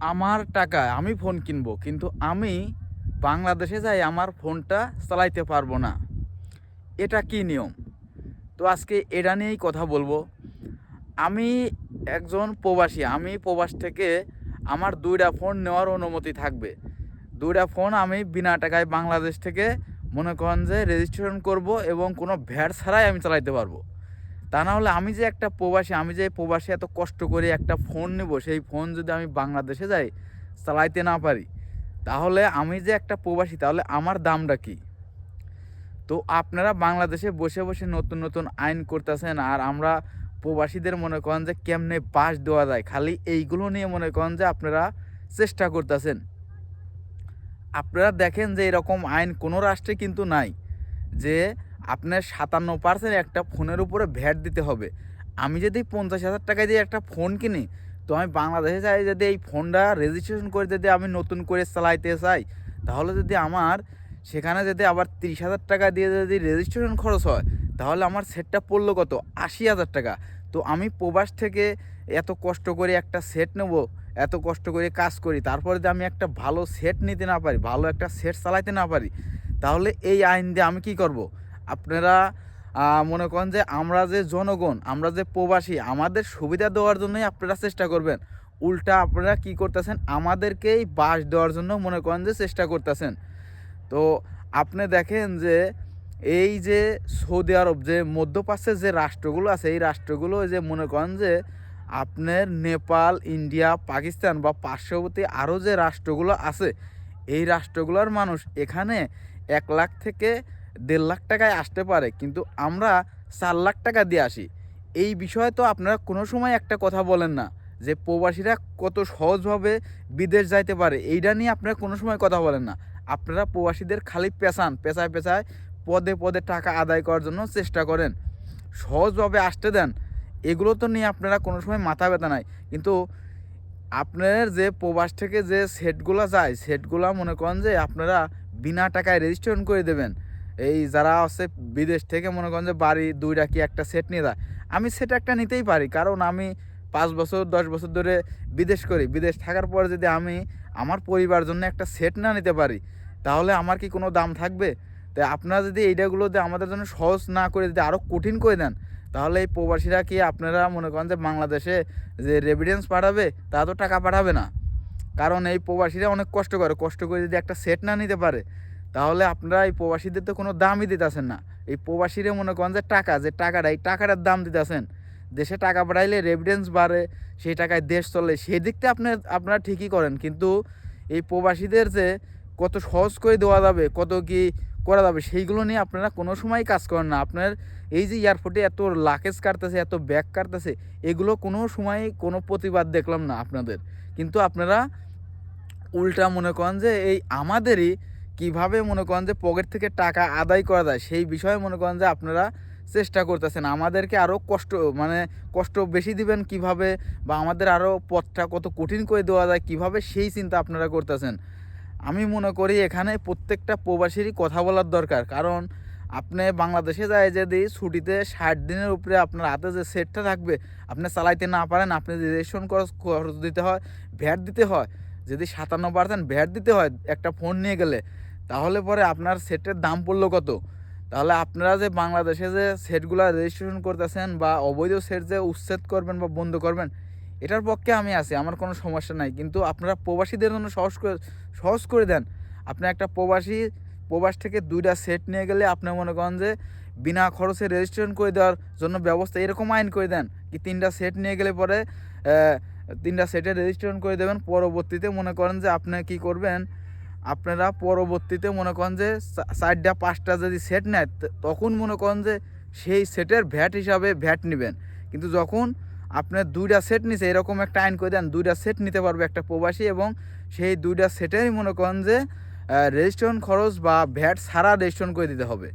আমার টাকায় আমি ফোন কিনবো, কিন্তু আমি বাংলাদেশে যাই আমার ফোনটা চালাইতে পারব না। এটা কি নিয়ম? তো আজকে এটা নিয়েই কথা বলব। আমি একজন প্রবাসী, আমি প্রবাস থেকে আমার দুইটা ফোন নেওয়ার অনুমতি থাকবে। দুইটা ফোন আমি বিনা টাকায় বাংলাদেশ থেকে মনে করেন যে রেজিস্ট্রেশন করব এবং কোনো ভ্যাট ছাড়াই আমি চালাইতে পারব। তা না হলে আমি যে একটা প্রবাসী, আমি যে প্রবাসী এত কষ্ট করে একটা ফোন নেব, সেই ফোন যদি আমি বাংলাদেশে যাই, চালাইতে না পারি, তাহলে আমি যে একটা প্রবাসী, তাহলে আমার দামটা কি? তো আপনারা বাংলাদেশে বসে বসে নতুন নতুন আইন করতেছেন, আর আমরা প্রবাসীদের মনে করেন যে কেমনে বাস দেওয়া যায়, খালি এইগুলো নিয়ে মনে করেন যে আপনারা চেষ্টা করতেছেন। আপনারা দেখেন যে এরকম আইন কোনো রাষ্ট্রে কিন্তু নাই, যে আপনার সাতান্ন পার্সেন্ট একটা ফোনের উপরে ভ্যাট দিতে হবে। আমি যদি পঞ্চাশ হাজার টাকায় দিয়ে একটা ফোন কিনি, তো আমি বাংলাদেশে চাই যদি এই ফোনটা রেজিস্ট্রেশন করে যদি আমি নতুন করে চালাইতে চাই, তাহলে যদি আমার সেখানে যদি আবার তিরিশ হাজার টাকা দিয়ে যদি রেজিস্ট্রেশন খরচ হয়, তাহলে আমার সেটটা পড়ল কত? আশি হাজার টাকা। তো আমি প্রবাস থেকে এত কষ্ট করে একটা সেট নেব, এত কষ্ট করে কাজ করি, তারপরে যদি আমি একটা ভালো সেট নিতে না পারি, ভালো একটা সেট চালাইতে না পারি, তাহলে এই আইন দিয়ে আমি কি করব? আপনারা মনে করেন যে আমরা যে জনগণ, আমরা যে প্রবাসী, আমাদের সুবিধা দেওয়ার জন্যই আপনারা চেষ্টা করবেন। উল্টা আপনারা কি করতেছেন? আমাদেরকেই বাস দেওয়ার জন্য মনে করেন যে চেষ্টা করতেছেন। তো আপনি দেখেন যে এই যে সৌদি আরব, যে মধ্যপ্রাচ্যের যে রাষ্ট্রগুলো আছে, এই রাষ্ট্রগুলো যে মনে করেন যে আপনার নেপাল, ইন্ডিয়া, পাকিস্তান বা পার্শ্ববর্তী আরও যে রাষ্ট্রগুলো আছে, এই রাষ্ট্রগুলোর মানুষ এখানে এক লাখ থেকে দেড় লাখ টাকায় আসতে পারে, কিন্তু আমরা চার লাখ টাকা দিয়ে আসি। এই বিষয়ে তো আপনারা কোনো সময় একটা কথা বলেন না, যে প্রবাসীরা কত সহজভাবে বিদেশ যাইতে পারে এইটা নিয়ে আপনারা কোনো সময় কথা বলেন না। আপনারা প্রবাসীদের খালি পেঁচান পেঁচায় পেঁচায় পদে পদে টাকা আদায় করার জন্য চেষ্টা করেন। সহজভাবে আসতে দেন, এগুলো তো নিয়ে আপনারা কোনো সময় মাথা ব্যথা নাই। কিন্তু আপনার যে প্রবাস থেকে যে সেটগুলো যায়, সেটগুলো মনে করেন যে আপনারা বিনা টাকায় রেজিস্ট্রেশন করে দেবেন। এই যারা আছে বিদেশ থেকে মনে করেন যে বাড়ি দুইটা কি একটা সেট নিয়ে যায়, আমি সেট একটা নিতেই পারি। কারণ আমি পাঁচ বছর, দশ বছর ধরে বিদেশ করি। বিদেশ থাকার পরে যদি আমি আমার পরিবার জন্য একটা সেট না নিতে পারি, তাহলে আমার কি কোনো দাম থাকবে? তাই আপনারা যদি এইটাগুলো দিয়ে আমাদের জন্য সহজ না করে যদি আরও কঠিন করে দেন, তাহলে এই প্রবাসীরা কি আপনারা মনে করেন যে বাংলাদেশে যে রেভিডেন্স পাঠাবে তা তো টাকা পাঠাবে না। কারণ এই প্রবাসীরা অনেক কষ্ট করে। কষ্ট করে যদি একটা সেট না নিতে পারে তাহলে আপনারা এই প্রবাসীদের তো কোনো দামই দিতেছেন না। এই প্রবাসীরা মনে করেন যে টাকা, যে টাকাটা, এই টাকাটার দাম দিতেছেন। দেশে টাকা বাড়াইলে রেভিডেন্স বাড়ে, সেই টাকায় দেশ চলে, সেই দিকটা আপনার আপনারা ঠিকই করেন। কিন্তু এই প্রবাসীদের যে কত সহজ করে দেওয়া যাবে, কত কি করা যাবে, সেইগুলো নিয়ে আপনারা কোনো সময় কাজ করেন না। আপনার এই যে এয়ারপোর্টে এত লাকেজ কাটতেছে, এত ব্যাগ কাটতেছে, এগুলো কোনো সময় কোনো প্রতিবাদ দেখলাম না আপনাদের। কিন্তু আপনারা উল্টা মনে করেন যে এই আমাদেরই কীভাবে মনে করেন যে পকেট থেকে টাকা আদায় করা যায়, সেই বিষয়ে মনে করেন যে আপনারা চেষ্টা করতেছেন। আমাদেরকে আরও কষ্ট মানে কষ্ট বেশি দিবেন কীভাবে বা আমাদের আরও পথটা কত কঠিন করে দেওয়া যায়, কীভাবে সেই চিন্তা আপনারা করতেছেন। আমি মনে করি এখানে প্রত্যেকটা প্রবাসীরই কথা বলার দরকার। কারণ আপনি বাংলাদেশে যায় যদি ছুটিতে ষাট দিনের উপরে আপনার হাতে যে সেটটা থাকবে, আপনি চালাইতে না পারেন, আপনি যদি রেজিস্ট্রেশন খরচ খরচ দিতে হয়, ভ্যাট দিতে হয়। যদি সাতান্ন পার্সেন্ট ভ্যাট দিতে হয় একটা ফোন নিয়ে গেলে তাহলে পরে আপনার সেটের দাম পড়ল কত? তাহলে আপনারা যে বাংলাদেশে যে সেটগুলো রেজিস্ট্রেশন করতেছেন বা অবৈধ সেট যে উচ্ছেদ করবেন বা বন্ধ করবেন, এটার পক্ষে আমি আছি, আমার কোনো সমস্যা নাই। কিন্তু আপনারা প্রবাসীদের জন্য সহজ করে সহজ করে দেন। আপনি একটা প্রবাসী, প্রবাস থেকে দুইটা সেট নিয়ে গেলে আপনি মনে করেন যে বিনা খরচে রেজিস্ট্রেশন করে দেওয়ার জন্য ব্যবস্থা এরকম আইন করে দেন কি তিনটা সেট নিয়ে গেলে পরে তিনটা সেটে রেজিস্ট্রেশন করে দেবেন। পরবর্তীতে মনে করেন যে আপনি কি করবেন আপনারা পরবর্তীতে মনে করেন যে চারটা, পাঁচটা যদি সেট নেয় তখন মনে করেন যে সেই সেটের ভ্যাট হিসাবে ভ্যাট নেবেন। কিন্তু যখন আপনার দুইটা সেট নিছে, এরকম একটা আইন করে দেন, দুইটা সেট নিতে পারবে একটা প্রবাসী এবং সেই দুইটা সেটেরই মনে করেন যে রেজিস্ট্রেশন খরচ বা ভ্যাট ছাড়া রেজিস্ট্রেশন করে দিতে হবে।